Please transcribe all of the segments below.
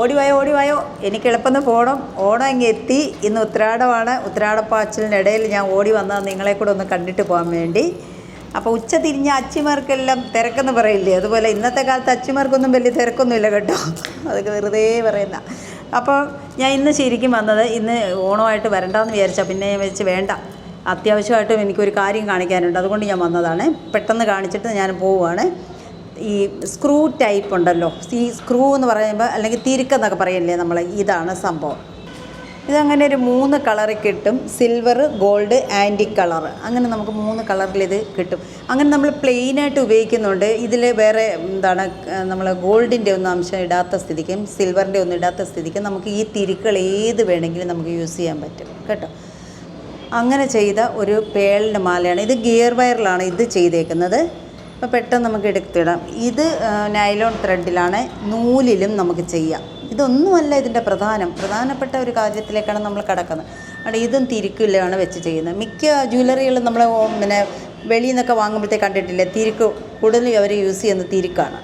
ഓടി വായോ എനിക്ക് എളുപ്പം പോകണം ഓണം ഇങ്ങ് എത്തി. ഇന്ന് ഉത്രാടമാണ്. ഉത്രാടപ്പാച്ചിലിനിടയിൽ ഞാൻ ഓടി വന്നത് നിങ്ങളെ കൂടെ ഒന്ന് കണ്ടിട്ട് പോകാൻ വേണ്ടി. അപ്പോൾ ഉച്ച തിരിഞ്ഞ അച്ചിമാർക്കെല്ലാം തിരക്കെന്ന് പറയില്ലേ? അതുപോലെ ഇന്നത്തെ കാലത്ത് അച്ചിമാർക്കൊന്നും വലിയ തിരക്കൊന്നുമില്ല കേട്ടോ. അതൊക്കെ വെറുതെ പറയുന്ന. അപ്പോൾ ഞാൻ ഇന്ന് ശരിക്കും വന്നത് ഇന്ന് ഓണമായിട്ട് വരണ്ടെന്ന് വിചാരിച്ചാൽ പിന്നെ ഞാൻ വെച്ച് വേണ്ട. അത്യാവശ്യമായിട്ടും എനിക്കൊരു കാര്യം കാണിക്കാനുണ്ട്. അതുകൊണ്ട് ഞാൻ വന്നതാണ്. പെട്ടെന്ന് കാണിച്ചിട്ട് ഞാൻ പോവുകയാണ് ഈ സ്ക്രൂ ടൈപ്പ് ഉണ്ടല്ലോ. ഈ സ്ക്രൂ എന്ന് പറയുമ്പോൾ അല്ലെങ്കിൽ തിരുക്കെന്നൊക്കെ പറയില്ലേ നമ്മൾ ഇതാണ് സംഭവം. ഇതങ്ങനെ ഒരു മൂന്ന് കളറിൽ കിട്ടും. സിൽവർ ഗോൾഡ് ആന്റി കളർ അങ്ങനെ നമുക്ക് മൂന്ന് കളറിൽ ഇത് കിട്ടും. അങ്ങനെ നമ്മൾ പ്ലെയിനായിട്ട് ഉപയോഗിക്കുന്നുണ്ട്. ഇതിൽ വേറെ എന്താണ് നമ്മൾ ഗോൾഡിന്റെ ഒന്നും അംശം ഇടാത്ത സ്ഥിതിക്കും സിൽവറിന്റെ ഒന്നും ഇടാത്ത സ്ഥിതിക്കും നമുക്ക് ഈ തിരുക്കൾ ഏത് വേണമെങ്കിലും നമുക്ക് യൂസ് ചെയ്യാൻ പറ്റും. കേട്ടോ? അങ്ങനെ ചെയ്ത ഒരു പേളിന്റെ മാലയാണ്. ഇത് ഗിയർ വയറിലാണ് ഇത് ചെയ്തേക്കുന്നത്. അപ്പോൾ പെട്ടെന്ന് നമുക്ക് എടുത്തിടാം. ഇത് നൈലോൺ ത്രെഡിലാണ് നൂലിലും നമുക്ക് ചെയ്യാം. ഇതൊന്നുമല്ല ഇതിന്റെ പ്രധാനം. പ്രധാനപ്പെട്ട ഒരു കാര്യത്തിലേക്കാണ് നമ്മൾ കിടക്കുന്നത്. അവിടെ ഇതും തിരിക്കില്ലാണ് വെച്ച് ചെയ്യുന്നത്. മിക്ക ജ്വല്ലറികളും നമ്മൾ പിന്നെ വെളിയിൽ നിന്നൊക്കെ വാങ്ങുമ്പോഴത്തേക്ക് കണ്ടിട്ടില്ലേ? തിരുക്ക് കൂടുതലും അവർ യൂസ് ചെയ്യുന്ന തിരിക്കാണ്.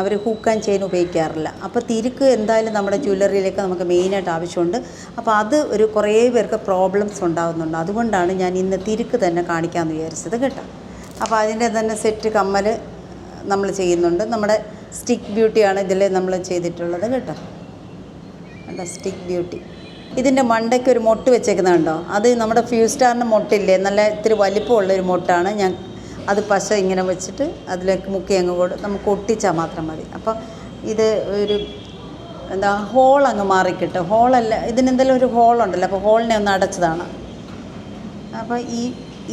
അവർ ഹൂക്ക് ആൻഡ് ചെയിൻ ഉപയോഗിക്കാറില്ല. അപ്പോൾ തിരുക്ക് എന്തായാലും നമ്മുടെ ജ്വല്ലറിയിലേക്ക് നമുക്ക് മെയിനായിട്ട് ആവശ്യമുണ്ട്. അപ്പോൾ അത് ഒരു കുറേ പേർക്ക് പ്രോബ്ലംസ് ഉണ്ടാകുന്നുണ്ട് അതുകൊണ്ടാണ് ഞാൻ ഇന്ന് തിരുക്ക് തന്നെ കാണിക്കാമെന്ന് വിചാരിച്ചത് കേട്ടോ. അപ്പോൾ അതിന്റെ തന്നെ സെറ്റ് കമ്മൽ നമ്മൾ ചെയ്യുന്നുണ്ട്. നമ്മുടെ സ്റ്റിക്ക് ബ്യൂട്ടിയാണ് ഇതിൽ നമ്മൾ ചെയ്തിട്ടുള്ളത് കേട്ടോ. കണ്ടോ? സ്റ്റിക്ക് ബ്യൂട്ടി ഇതിന്റെ മണ്ടയ്ക്ക് ഒരു മൊട്ട് വെച്ചേക്കുന്നത് കണ്ടോ? അത് നമ്മുടെ ഫ്യൂ സ്റ്റാറിന്റെ മൊട്ടില്ലേ? നല്ല ഇത്തിരി വലിപ്പമുള്ള ഒരു മൊട്ടാണ്. ഞാൻ അത് പശ ഇങ്ങനെ വെച്ചിട്ട് അതിലേക്ക് മുക്കി അങ്ങ് കൊടു നമുക്ക് ഒട്ടിച്ചാൽ മാത്രം മതി. അപ്പോൾ ഇത് ഒരു എന്താ ഹോൾ അങ്ങ് മാറിക്കിട്ടും. ഹോളല്ല ഇതിനെന്തെങ്കിലും ഒരു ഹോളുണ്ടല്ലോ അപ്പോൾ ഹോളിനെ ഒന്ന് അടച്ചതാണ്. അപ്പോൾ ഈ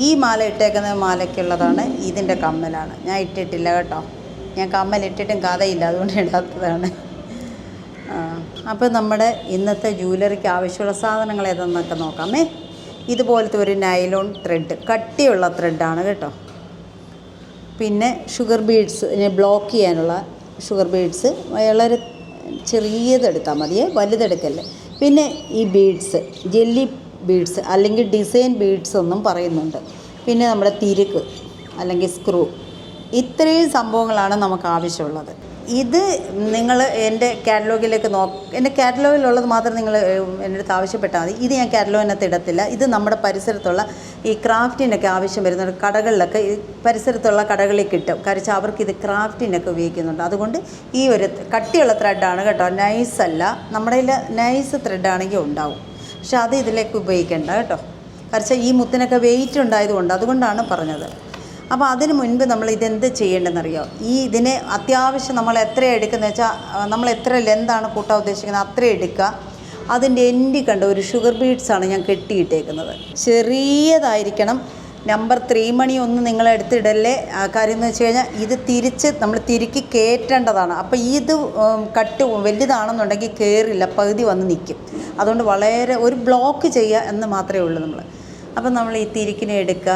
ഈ മാല ഇട്ടേക്കുന്ന മാലയ്ക്കുള്ളതാണ് ഇതിന്റെ കമ്മലാണ്. ഞാൻ ഇട്ടിട്ടില്ല കേട്ടോ. ഞാൻ കമ്മൽ ഇട്ടിട്ടും കഥയില്ല അതുകൊണ്ട് ഇടാത്തതാണ്. അപ്പോൾ നമ്മുടെ ഇന്നത്തെ ജ്വല്ലറിക്ക് ആവശ്യമുള്ള സാധനങ്ങൾ ഏതെന്നൊക്കെ നോക്കാമേ. ഇതുപോലത്തെ ഒരു നൈലോൺ ത്രെഡ് കട്ടിയുള്ള ത്രെഡാണ് കേട്ടോ. പിന്നെ ഷുഗർ ബീഡ്സ് ബ്ലോക്ക് ചെയ്യാനുള്ള ഷുഗർ ബീഡ്സ് വളരെ ചെറിയതെടുത്താൽ മതിയേ വലുതെടുക്കല്ലേ. പിന്നെ ഈ ബീഡ്സ് ജെല്ലി ബീഡ്സ് അല്ലെങ്കിൽ ഡിസൈൻ ബീഡ്സ് എന്നും പറയുന്നുണ്ട്. പിന്നെ നമ്മുടെ തിരുക്ക് അല്ലെങ്കിൽ സ്ക്രൂ ഇത്രയും സംഭവങ്ങളാണ് നമുക്ക് ആവശ്യമുള്ളത്. ഇത് നിങ്ങൾ എന്റെ കാറ്റലോഗിലേക്ക് നോ എന്റെ കാറ്റലോഗിലുള്ളത് മാത്രം നിങ്ങൾ എന്റെ അടുത്ത് ആവശ്യപ്പെട്ടാൽ മതി. ഇത് ഞാൻ കാറ്റലോഗിനകത്ത് ഇടത്തില്ല. ഇത് നമ്മുടെ പരിസരത്തുള്ള ഈ ക്രാഫ്റ്റിനൊക്കെ ആവശ്യം വരുന്ന കടകളിലൊക്കെ പരിസരത്തുള്ള കടകളിൽ കിട്ടും. കാരണം അവർക്ക് ഇത് ക്രാഫ്റ്റിനൊക്കെ ഉപയോഗിക്കുന്നുണ്ട്. അതുകൊണ്ട് ഈ ഒരു കട്ടിയുള്ള ത്രെഡാണ് കേട്ടോ. നൈസ് അല്ല. നമ്മുടെ നൈസ് ത്രെഡാണെങ്കിൽ ഉണ്ടാവും. പക്ഷെ അത് ഇതിലേക്ക് ഉപയോഗിക്കേണ്ട കേട്ടോ. കാരണം ഈ മുത്തിനൊക്കെ വെയിറ്റ് ഉണ്ടായതുകൊണ്ട് അതുകൊണ്ടാണ് പറഞ്ഞത്. അപ്പോൾ അതിന് മുൻപ് നമ്മൾ ഇതെന്ത് ചെയ്യേണ്ടതെന്നറിയോ? ഈ ഇതിനെ അത്യാവശ്യം നമ്മൾ എത്ര എടുക്കുന്നത് വെച്ചാൽ നമ്മൾ എത്ര ലെന്താണ് കൂട്ടാൻ ഉദ്ദേശിക്കുന്നത് അത്ര എടുക്കുക. അതിന്റെ എൻഡി കണ്ട ഒരു ഷുഗർ ബീഡ്സാണ് ഞാൻ കെട്ടിയിട്ടേക്കുന്നത്. ചെറിയതായിരിക്കണം. നമ്പർ ത്രീ മണി ഒന്നും നിങ്ങൾ എടുത്തിടല്ലേ കാര്യം എന്ന് വെച്ച് കഴിഞ്ഞാൽ ഇത് തിരിച്ച് നമ്മൾ തിരുക്കി കയറ്റേണ്ടതാണ് അപ്പോൾ ഇത് കട്ട് വലുതാണെന്നുണ്ടെങ്കിൽ കയറില്ല പകുതി വന്ന് നിൽക്കും അതുകൊണ്ട് വളരെ ഒരു ബ്ലോക്ക് ചെയ്യുക എന്ന് മാത്രമേ ഉള്ളൂ നമ്മൾ അപ്പം നമ്മൾ ഈ തിരിക്കിനെ എടുക്കുക.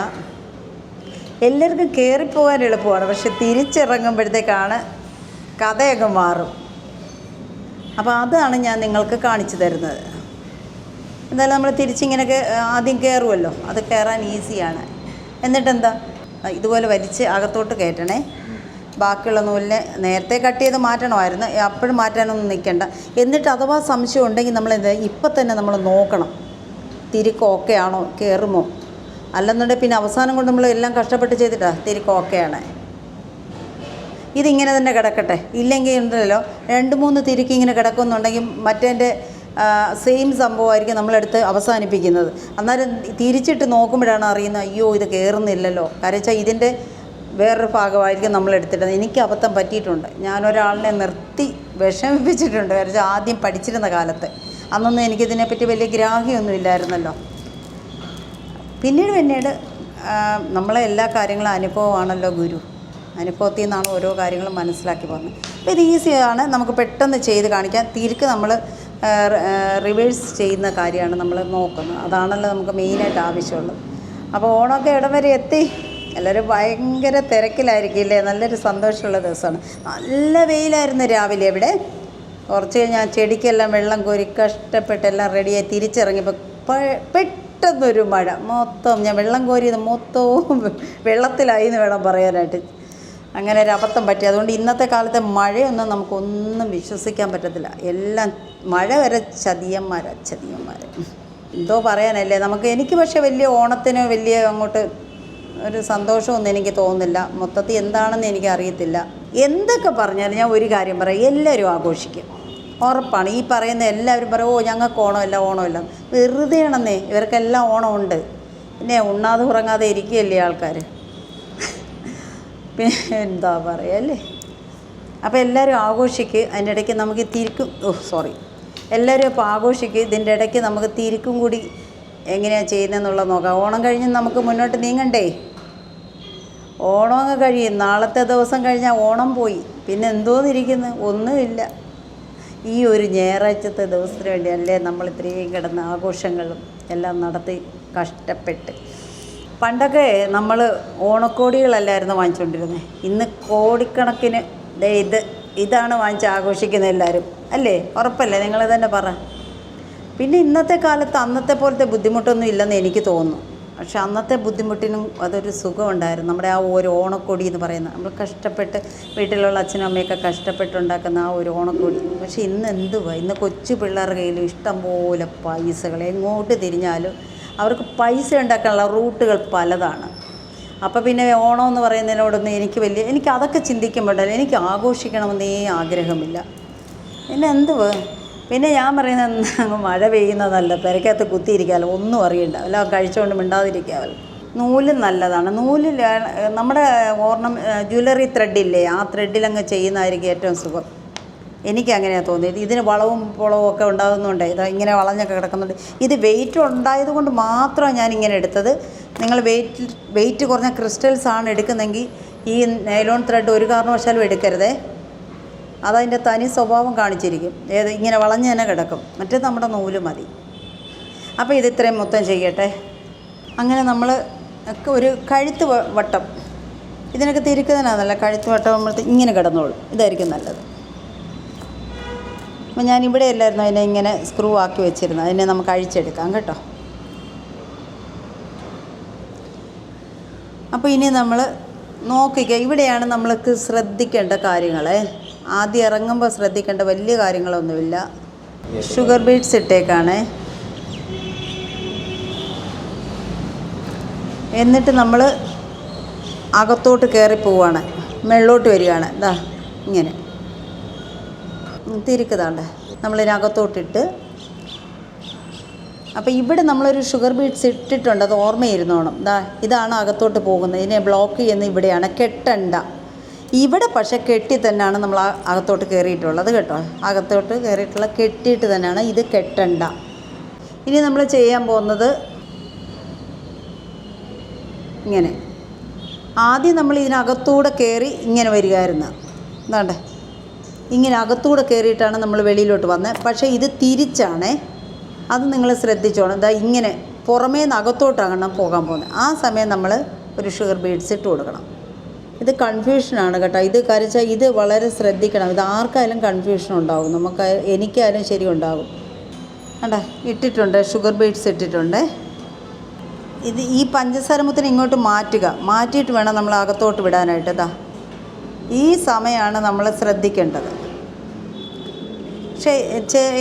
എല്ലാവർക്കും കയറിപ്പോകാൻ എളുപ്പമാണ്. പക്ഷെ തിരിച്ചിറങ്ങുമ്പോഴത്തേക്കാണ് കഥയൊക്കെ മാറും. അപ്പോൾ അതാണ് ഞാൻ നിങ്ങൾക്ക് കാണിച്ചു തരുന്നത്. എന്തായാലും നമ്മൾ തിരിച്ചിങ്ങനെയൊക്കെ ആദ്യം കയറുമല്ലോ അത് കയറാൻ ഈസിയാണ് എന്നിട്ടെന്താ? ഇതുപോലെ വലിച്ച് അകത്തോട്ട് കയറ്റണേ. ബാക്കിയുള്ള നൂലിനെ നേരത്തെ കട്ട് ചെയ്ത് മാറ്റണമായിരുന്നു. അപ്പോഴും മാറ്റാനൊന്നും നിൽക്കണ്ട. എന്നിട്ട് അഥവാ സംശയം ഉണ്ടെങ്കിൽ നമ്മൾ എന്താ ഇപ്പം തന്നെ നമ്മൾ നോക്കണം. തിരിക്ക് ഓക്കെ ആണോ? കയറുമോ അല്ലെന്നുണ്ടെങ്കിൽ പിന്നെ അവസാനം കൊണ്ട് നമ്മൾ എല്ലാം കഷ്ടപ്പെട്ട് ചെയ്തിട്ടാ തിരിക്ക് ഓക്കെയാണ് ഇതിങ്ങനെ തന്നെ കിടക്കട്ടെ. ഇല്ലെങ്കിൽ ഉണ്ടല്ലോ രണ്ട് മൂന്ന് തിരിക്ക് ഇങ്ങനെ കിടക്കുന്നുണ്ടെങ്കിൽ മറ്റേന്റെ സെയിം സംഭവമായിരിക്കും നമ്മളെടുത്ത് അവസാനിപ്പിക്കുന്നത്. അന്നേരം തിരിച്ചിട്ട് നോക്കുമ്പോഴാണ് അറിയുന്നത് അയ്യോ ഇത് കയറുന്നില്ലല്ലോ കാരണം വെച്ചാൽ ഇതിന്റെ വേറൊരു ഭാഗമായിരിക്കും നമ്മളെടുത്തിട്ടത്. എനിക്ക് അബദ്ധം പറ്റിയിട്ടുണ്ട്. ഞാനൊരാളിനെ നിർത്തി വിഷമിപ്പിച്ചിട്ടുണ്ട്. കാരണം വെച്ചാൽ ആദ്യം പഠിച്ചിരുന്ന കാലത്ത്. അന്നൊന്നും എനിക്കിതിനെപ്പറ്റി വലിയ ഗ്രാഹ്യമൊന്നും ഇല്ലായിരുന്നല്ലോ. പിന്നീട് പിന്നീട് നമ്മളെ എല്ലാ കാര്യങ്ങളും അനുഭവമാണല്ലോ ഗുരു. അനുഭവത്തിൽ നിന്നാണ് ഓരോ കാര്യങ്ങളും മനസ്സിലാക്കി പോകുന്നത്. അപ്പോൾ ഇത് ഈസിയാണ് നമുക്ക് പെട്ടെന്ന് ചെയ്ത് കാണിക്കാം തിരിക്ക് നമ്മൾ റിവേഴ്സ് ചെയ്യുന്ന കാര്യമാണ് നമ്മൾ നോക്കുന്നത്. അതാണല്ലോ നമുക്ക് മെയിനായിട്ട് ആവശ്യമുള്ളത്. അപ്പോൾ ഓണമൊക്കെ ഇടം വരെ എത്തി. എല്ലാവരും ഭയങ്കര തിരക്കിലായിരിക്കും ഇല്ലേ നല്ലൊരു സന്തോഷമുള്ള ദിവസമാണ്. നല്ല വെയിലായിരുന്നു രാവിലെ ഇവിടെ. കുറച്ച് കഴിഞ്ഞാൽ ചെടിക്കെല്ലാം വെള്ളം കോരി കഷ്ടപ്പെട്ടെല്ലാം റെഡിയായി തിരിച്ചിറങ്ങിയപ്പോൾ പെട്ടെന്നൊരു മഴ. മൊത്തം ഞാൻ വെള്ളം കോരിയത് മൊത്തവും വെള്ളത്തിലായി എന്ന് വേണം പറയാനായിട്ട്. അങ്ങനെ ഒരു അബദ്ധം പറ്റി. അതുകൊണ്ട് ഇന്നത്തെ കാലത്തെ മഴയൊന്നും നമുക്കൊന്നും വിശ്വസിക്കാൻ പറ്റത്തില്ല. എല്ലാം മഴ വരെ ചതിയന്മാർ ചതിയന്മാർ എന്തോ പറയാനല്ലേ? നമുക്ക് എനിക്ക് പക്ഷേ വലിയ ഓണത്തിന് വലിയ അങ്ങോട്ട് ഒരു സന്തോഷമൊന്നും എനിക്ക് തോന്നുന്നില്ല. മൊത്തത്തിൽ എന്താണെന്ന് എനിക്ക് അറിയത്തില്ല എന്തൊക്കെ പറഞ്ഞാലും ഞാൻ ഒരു കാര്യം പറയാം. എല്ലാവരും ആഘോഷിക്കും. ഉറപ്പാണ്. ഈ പറയുന്ന എല്ലാവരും പറയും ഓ ഞങ്ങൾക്ക് ഓണമല്ല ഓണമല്ല. വെറുതെയാണെന്നേ. ഇവർക്കെല്ലാം ഓണമുണ്ട്. പിന്നെ ഉണ്ണാതെ ഉറങ്ങാതെ ഇരിക്കുകയല്ലേ ആൾക്കാർ എന്താ പറയുക അല്ലേ? അപ്പോൾ എല്ലാവരും ആഘോഷിക്ക് അതിന്റെ ഇടയ്ക്ക് നമുക്ക് തിരിക്കും ഓ സോറി എല്ലാവരും അപ്പോൾ ആഘോഷിക്ക് ഇതിന്റെ ഇടയ്ക്ക് നമുക്ക് തിരിക്കും കൂടി എങ്ങനെയാണ് ചെയ്യുന്നതെന്നുള്ളത് നോക്കാം. ഓണം കഴിഞ്ഞ് നമുക്ക് മുന്നോട്ട് നീങ്ങണ്ടേ? ഓണമൊക്കെ കഴിയും. നാളത്തെ ദിവസം കഴിഞ്ഞാൽ ഓണം പോയി. പിന്നെ എന്തോന്നിരിക്കുന്നു? ഒന്നുമില്ല. ഈ ഒരു ഞായറാഴ്ചത്തെ ദിവസത്തിന് വേണ്ടി അല്ലേ നമ്മൾ ഇത്രയും കിടന്ന് ആഘോഷങ്ങളും എല്ലാം നടത്തി കഷ്ടപ്പെട്ട്. പണ്ടൊക്കെ നമ്മൾ ഓണക്കോടികളല്ലായിരുന്നു വാങ്ങിച്ചുകൊണ്ടിരുന്നത് ഇന്ന് കോടിക്കണക്കിന് ദേ ഇത് ഇതാണ് വാങ്ങിച്ച് ആഘോഷിക്കുന്നത് എല്ലാവരും അല്ലേ? ഉറപ്പല്ലേ? നിങ്ങൾ തന്നെ പറ. പിന്നെ ഇന്നത്തെ കാലത്ത് അന്നത്തെ പോലത്തെ ബുദ്ധിമുട്ടൊന്നും ഇല്ലെന്ന് എനിക്ക് തോന്നുന്നു. പക്ഷെ അന്നത്തെ ബുദ്ധിമുട്ടിനും അതൊരു സുഖമുണ്ടായിരുന്നു. നമ്മുടെ ആ ഒരു ഓണക്കൊടി എന്ന് പറയുന്നത് നമ്മൾ കഷ്ടപ്പെട്ട് വീട്ടിലുള്ള അച്ഛനും അമ്മയൊക്കെ കഷ്ടപ്പെട്ടുണ്ടാക്കുന്ന ആ ഒരു ഓണക്കൊടി. പക്ഷെ ഇന്ന് എന്തുവാ? ഇന്ന് കൊച്ചു പിള്ളേരുടെ കയ്യിൽ ഇഷ്ടംപോലെ പൈസകൾ. എങ്ങോട്ട് തിരിഞ്ഞാലും അവർക്ക് പൈസ ഉണ്ടാക്കാനുള്ള റൂട്ടുകൾ പലതാണ്. അപ്പോൾ പിന്നെ ഓണം എന്ന് പറയുന്നതിനോടൊന്നും എനിക്ക് വലിയ എനിക്ക് അതൊക്കെ ചിന്തിക്കുമ്പോഴല്ല എനിക്ക് ആഘോഷിക്കണമെന്നേ ആഗ്രഹമില്ല. പിന്നെ എന്തുവാ? പിന്നെ ഞാൻ പറയുന്നത് അങ്ങ് മഴ പെയ്യുന്നതല്ല പെരക്കകത്ത് കുത്തിയിരിക്കാമല്ലോ ഒന്നും അറിയണ്ട. എല്ലാം കഴിച്ചുകൊണ്ട് മിണ്ടാതിരിക്കാമല്ലോ നൂൽ നല്ലതാണ്. നൂലിൽ നമ്മുടെ ഓർണം ജ്വല്ലറി ത്രെഡില്ലേ ആ ത്രെഡിലങ്ങ് ചെയ്യുന്നതായിരിക്കും ഏറ്റവും സുഖം. എനിക്ക് അങ്ങനെയാണ് തോന്നിയത്. ഇതിന് വളവും പുളവും ഒക്കെ ഉണ്ടാകുന്നുണ്ട് ഇത് ഇങ്ങനെ വളഞ്ഞൊക്കെ കിടക്കുന്നുണ്ട്. ഇത് വെയിറ്റ് ഉണ്ടായത് കൊണ്ട് മാത്രമാണ് ഞാൻ ഇങ്ങനെ എടുത്തത്. നിങ്ങൾ വെയിറ്റ് വെയിറ്റ് കുറഞ്ഞ ക്രിസ്റ്റൽസ് ആണ് എടുക്കുന്നെങ്കിൽ ഈ നൈലോൺ ത്രെഡ് ഒരു കാരണവശാലും എടുക്കരുതേ. അതതിന്റെ തനി സ്വഭാവം കാണിച്ചിരിക്കും. ഏത് ഇങ്ങനെ വളഞ്ഞ് തന്നെ കിടക്കും. മറ്റേ നമ്മുടെ നൂൽ മതി. അപ്പോൾ ഇത് ഇത്രയും മൊത്തം ചെയ്യട്ടെ. അങ്ങനെ നമ്മൾ ഒക്കെ ഒരു കഴുത്ത് വട്ടം. ഇതിനൊക്കെ തിരിക്കുന്നതിനാണല്ല കഴുത്ത് വട്ടം നമ്മൾ ഇങ്ങനെ കിടന്നോളും. ഇതായിരിക്കും നല്ലത്. അപ്പോൾ ഞാൻ ഇവിടെ അല്ലായിരുന്നു അതിനെ ഇങ്ങനെ സ്ക്രൂ ആക്കി വെച്ചിരുന്നത്. അതിനെ നമുക്ക് അഴിച്ചെടുക്കാം കേട്ടോ. അപ്പോൾ ഇനി നമ്മൾ നോക്കിക്കുക ഇവിടെയാണ് നമ്മൾക്ക് ശ്രദ്ധിക്കേണ്ട കാര്യങ്ങളെ. ആദ്യം ഇറങ്ങുമ്പോൾ ശ്രദ്ധിക്കേണ്ട വലിയ കാര്യങ്ങളൊന്നുമില്ല. ഷുഗർ ബീഡ്സ് ഇട്ടേക്കാണ്. എന്നിട്ട് നമ്മൾ അകത്തോട്ട് കയറി പോവുകയാണ് മേളിലോട്ട് വരികയാണ്. ഇതാ ഇങ്ങനെ. തിരിക്കതാണ്ട് നമ്മളിതിനകത്തോട്ടിട്ട്. അപ്പോൾ ഇവിടെ നമ്മളൊരു ഷുഗർ ബീഡ്സ് ഇട്ടിട്ടുണ്ട് അത് ഓർമ്മയിരുന്നോണം ദാ ഇതാണ് അകത്തോട്ട് പോകുന്നത്. ഇതിനെ ബ്ലോക്ക് ചെയ്യുന്ന ഇവിടെയാണ്. കെട്ടണ്ട. ഇവിടെ പക്ഷെ കെട്ടി തന്നെയാണ് നമ്മൾ അകത്തോട്ട് കയറിയിട്ടുള്ളത് കേട്ടോ. അകത്തോട്ട് കയറിയിട്ടുള്ള കെട്ടിയിട്ട് തന്നെയാണ് ഇത് കെട്ടണ്ട. ഇനി നമ്മൾ ചെയ്യാൻ പോകുന്നത് ഇങ്ങനെ. ആദ്യം നമ്മൾ ഇതിനകത്തൂടെ കയറി ഇങ്ങനെ വരികയായിരുന്നു. എന്താണ്ടേ ഇങ്ങനെ അകത്തൂടെ കയറിയിട്ടാണ് നമ്മൾ വെളിയിലോട്ട് വന്നത്. പക്ഷേ ഇത് തിരിച്ചാണേ. അത് നിങ്ങൾ ശ്രദ്ധിച്ചോണം. ഇതാ ഇങ്ങനെ പുറമേ നിന്ന് അകത്തോട്ടാണ് പോകാൻ പോകുന്നത്. ആ സമയം നമ്മൾ ഒരു ഷുഗർ ബീഡ്സ് ഇട്ട് കൊടുക്കണം. ഇത് കൺഫ്യൂഷനാണ് കേട്ടോ. ഇത് കരച്ചാൽ ഇത് വളരെ ശ്രദ്ധിക്കണം. ഇത് ആർക്കായാലും കൺഫ്യൂഷൻ ഉണ്ടാകും നമുക്ക് എനിക്കായാലും ശരി ഉണ്ടാകും. കണ്ടാ? ഇട്ടിട്ടുണ്ട്. ഷുഗർ ബീഡ്സ് ഇട്ടിട്ടുണ്ട്. ഇത് ഈ പഞ്ചസാര മുത്തിന് ഇങ്ങോട്ട് മാറ്റുക. മാറ്റിയിട്ട് വേണം നമ്മൾ അകത്തോട്ട് വിടാനായിട്ട്. ഇതാ ഈ സമയമാണ് നമ്മൾ ശ്രദ്ധിക്കേണ്ടത്. പക്ഷേ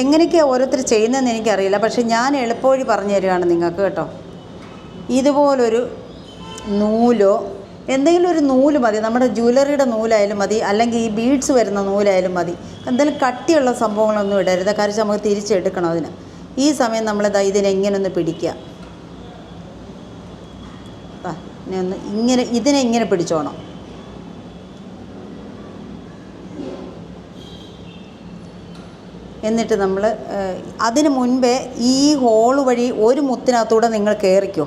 എങ്ങനെയൊക്കെയാണ് ഓരോരുത്തർ ചെയ്യുന്നതെന്ന് എനിക്കറിയില്ല. പക്ഷേ ഞാൻ എളുപ്പവഴി പറഞ്ഞു തരികയാണ് നിങ്ങൾക്ക് കേട്ടോ. ഇതുപോലൊരു നൂലോ എന്തെങ്കിലും ഒരു നൂൽ മതി. നമ്മുടെ ജ്വല്ലറിയുടെ നൂലായാലും മതി. അല്ലെങ്കിൽ ഈ ബീഡ്സ് വരുന്ന നൂലായാലും മതി. എന്തെങ്കിലും കട്ടിയുള്ള സംഭവങ്ങളൊന്നും ഇടരുത്. കാര്യം നമുക്ക് തിരിച്ചെടുക്കണം അതിന്. ഈ സമയം ഇതിനെ എങ്ങനെ ഒന്ന് പിടിക്കുക ഇങ്ങനെ ഇതിനെ ഇങ്ങനെ പിടിച്ചോണം. എന്നിട്ട് നമ്മൾ അതിന് മുൻപേ ഈ ഹോൾ വഴി ഒരു മുത്തിനകത്തൂടെ നിങ്ങൾ കയറിക്കോ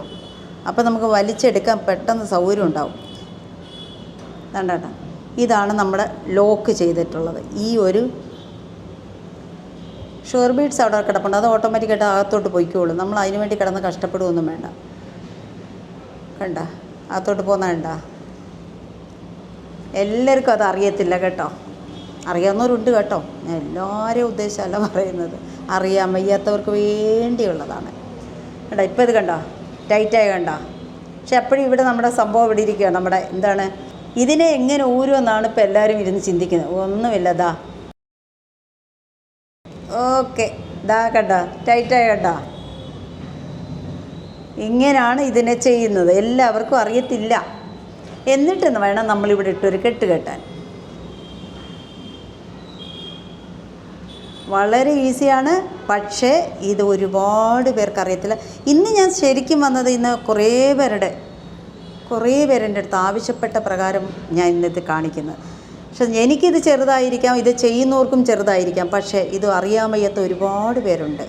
അപ്പോൾ നമുക്ക് വലിച്ചെടുക്കാൻ പെട്ടെന്ന് സൗകര്യം ഉണ്ടാവും. കണ്ടാ ഇതാണ് നമ്മുടെ ലോക്ക് ചെയ്തിട്ടുള്ളത്. ഈ ഒരു ഷുഗർ ബീഡ്സ് അവിടെ കിടപ്പുണ്ട്. അത് ഓട്ടോമാറ്റിക്കായിട്ട് അകത്തോട്ട് പൊയ്ക്കോളും. നമ്മൾ അതിന് വേണ്ടി കിടന്ന് കഷ്ടപ്പെടുകയൊന്നും വേണ്ട. കണ്ട? അകത്തോട്ട് പോകുന്ന കണ്ട? എല്ലാവർക്കും അത് അറിയത്തില്ല കേട്ടോ. അറിയാവുന്നവരുണ്ട് കേട്ടോ. എല്ലാവരെയും ഉദ്ദേശമല്ല പറയുന്നത്. അറിയാൻ വയ്യാത്തവർക്ക് വേണ്ടിയുള്ളതാണ്. കേട്ടോ ഇപ്പോൾ ഇത് കണ്ടോ? ടൈറ്റായി കണ്ടോ? പക്ഷെ എപ്പോഴും ഇവിടെ നമ്മുടെ സംഭവം ഇവിടെ ഇരിക്കുകയാണ് നമ്മുടെ എന്താണ്? ഇതിനെ എങ്ങനെ ഊരുമെന്നാണ് ഇപ്പോൾ എല്ലാവരും ഇരുന്ന് ചിന്തിക്കുന്നത്. ഒന്നുമില്ലതാ ഓക്കെ ദാ കണ്ടോ? ടൈറ്റായി കണ്ട? ഇങ്ങനെയാണ് ഇതിനെ ചെയ്യുന്നത്. എല്ലാവർക്കും അറിയത്തില്ല. എന്നിട്ട് വേണം നമ്മളിവിടെ ഇട്ടൊരു കെട്ട് കെട്ടാൻ. വളരെ ഈസിയാണ്. പക്ഷേ ഇത് ഒരുപാട് പേർക്ക് അറിയത്തില്ല. ഇന്ന് ഞാൻ ശരിക്കും വന്നത് ഇന്ന് കുറേ പേരുടെ കുറേ പേരെന്റെ അടുത്ത് ആവശ്യപ്പെട്ട പ്രകാരം ഞാൻ ഇന്നത്തെ കാണിക്കുന്നത്. പക്ഷെ എനിക്കിത് ചെറുതായിരിക്കാം ഇത് ചെയ്യുന്നവർക്കും ചെറുതായിരിക്കാം. പക്ഷേ ഇത് അറിയാൻ വയ്യാത്ത ഒരുപാട് പേരുണ്ട്.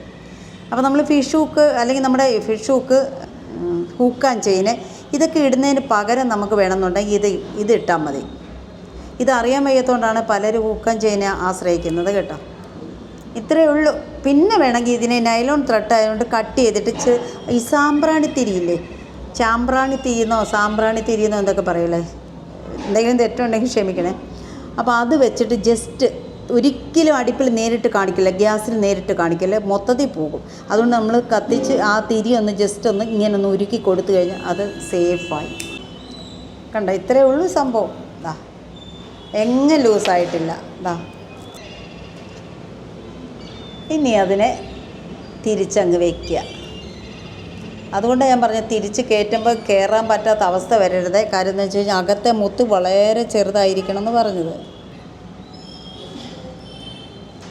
അപ്പോൾ നമ്മൾ ഫിഷ് ഹൂക്ക് അല്ലെങ്കിൽ നമ്മുടെ ഫിഷ് ഹൂക്ക് ഹൂക്കാൻ ചെയിന് ഇതൊക്കെ ഇടുന്നതിന് പകരം നമുക്ക് വേണമെന്നുണ്ടെങ്കിൽ ഇത് ഇത് ഇട്ടാൽ മതി. ഇത് അറിയാൻ വയ്യാത്തതുകൊണ്ടാണ് പലരും ഹൂക്കാൻ ചെയിനെ ആശ്രയിക്കുന്നത് കേട്ടോ. ഇത്രയേ ഉള്ളൂ. പിന്നെ വേണമെങ്കിൽ ഇതിനെ നൈലോൺ ത്രെഡ് ആയതുകൊണ്ട് കട്ട് ചെയ്തിട്ട് ഈ സാമ്പ്രാണി തിരിയില്ലേ? ചാമ്പ്രാണി തിരിയുന്നോ സാമ്പ്രാണി തിരിയുന്നോ എന്തൊക്കെ പറയുള്ളേ എന്തെങ്കിലും തെറ്റുണ്ടെങ്കിൽ ക്ഷമിക്കണേ. അപ്പോൾ അത് വെച്ചിട്ട് ജസ്റ്റ് ഒരിക്കലും അടുപ്പിൽ നേരിട്ട് കാണിക്കില്ല ഗ്യാസിൽ നേരിട്ട് കാണിക്കില്ല മൊത്തത്തിൽ പോകും. അതുകൊണ്ട് നമ്മൾ കത്തിച്ച് ആ തിരി ഒന്ന് ജസ്റ്റ് ഒന്ന് ഇങ്ങനെ ഒന്ന് ഉരുക്കി കൊടുത്തു കഴിഞ്ഞാൽ അത് സേഫായി കണ്ട? ഇത്രയേ ഉള്ളൂ സംഭവം. ദാ എങ്ങും ലൂസായിട്ടില്ല ദാ. ഇനി അതിനെ തിരിച്ചങ്ങ് വയ്ക്കുക. അതുകൊണ്ട് ഞാൻ പറഞ്ഞ തിരിച്ച് കയറ്റുമ്പോൾ കയറാൻ പറ്റാത്ത അവസ്ഥ വരരുത്. കാര്യം എന്ന് വെച്ച് കഴിഞ്ഞാൽ അകത്തെ മുത്ത് വളരെ ചെറുതായിരിക്കണം എന്ന് പറഞ്ഞത്.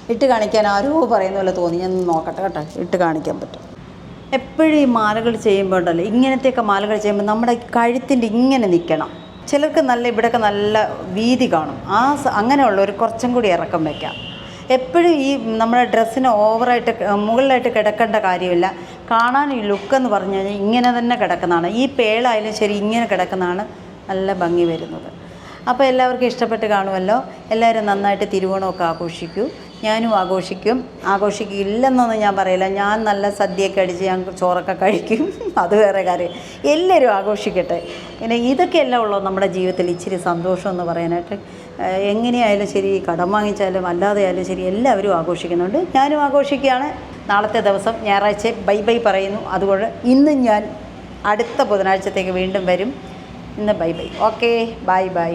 ഇട്ട് കാണിക്കാൻ ആരോ പറയുന്ന പോലെ തോന്നി. ഞാൻ നോക്കട്ടെ കേട്ടോ. ഇട്ട് കാണിക്കാൻ പറ്റും. എപ്പോഴും ഈ മാലകൾ ചെയ്യുമ്പോൾ ഉണ്ടല്ലോ ഇങ്ങനത്തെയൊക്കെ മാലകൾ ചെയ്യുമ്പോൾ നമ്മുടെ കഴുത്തിന്റെ ഇങ്ങനെ നിൽക്കണം. ചിലർക്ക് നല്ല ഇവിടെയൊക്കെ നല്ല വീതി കാണും. ആ അങ്ങനെയുള്ളവർ കുറച്ചും കൂടി ഇറക്കം വയ്ക്കാം എപ്പോഴും ഈ നമ്മുടെ ഡ്രസ്സിന് ഓവറായിട്ട് മുകളിലായിട്ട് കിടക്കേണ്ട കാര്യമില്ല. കാണാൻ ഈ ലുക്ക് എന്ന് പറഞ്ഞു കഴിഞ്ഞാൽ ഇങ്ങനെ തന്നെ കിടക്കുന്നതാണ്. ഈ പേളായാലും ശരി ഇങ്ങനെ കിടക്കുന്നതാണ് നല്ല ഭംഗി വരുന്നത്. അപ്പോൾ എല്ലാവർക്കും ഇഷ്ടപ്പെട്ട് കാണുമല്ലോ. എല്ലാവരും നന്നായിട്ട് തിരുവോണമൊക്കെ ആഘോഷിക്കൂ. ഞാനും ആഘോഷിക്കും. ആഘോഷിക്കില്ലെന്നൊന്നും ഞാൻ പറയില്ല. ഞാൻ നല്ല സദ്യയൊക്കെ അടിച്ച് ഞാൻ ചോറൊക്കെ കഴിക്കും. അത് വേറെ കാര്യം. എല്ലാവരും ആഘോഷിക്കട്ടെ. പിന്നെ ഇതൊക്കെയല്ല ഉള്ളൂ നമ്മുടെ ജീവിതത്തിൽ ഇച്ചിരി സന്തോഷം എന്ന് പറയാനായിട്ട്. എങ്ങനെയായാലും ശരി കടം വാങ്ങിച്ചാലും അല്ലാതെ ആയാലും ശരി എല്ലാവരും ആഘോഷിക്കുന്നുണ്ട്. ഞാനും ആഘോഷിക്കുകയാണ്. നാളത്തെ ദിവസം ഞായറാഴ്ച ബൈ ബൈ പറയുന്നു. അതുകൊണ്ട് ഇന്ന് ഞാൻ അടുത്ത ബുധനാഴ്ചത്തേക്ക് വീണ്ടും വരും. ഇന്ന് bye bye. Okay bye bye.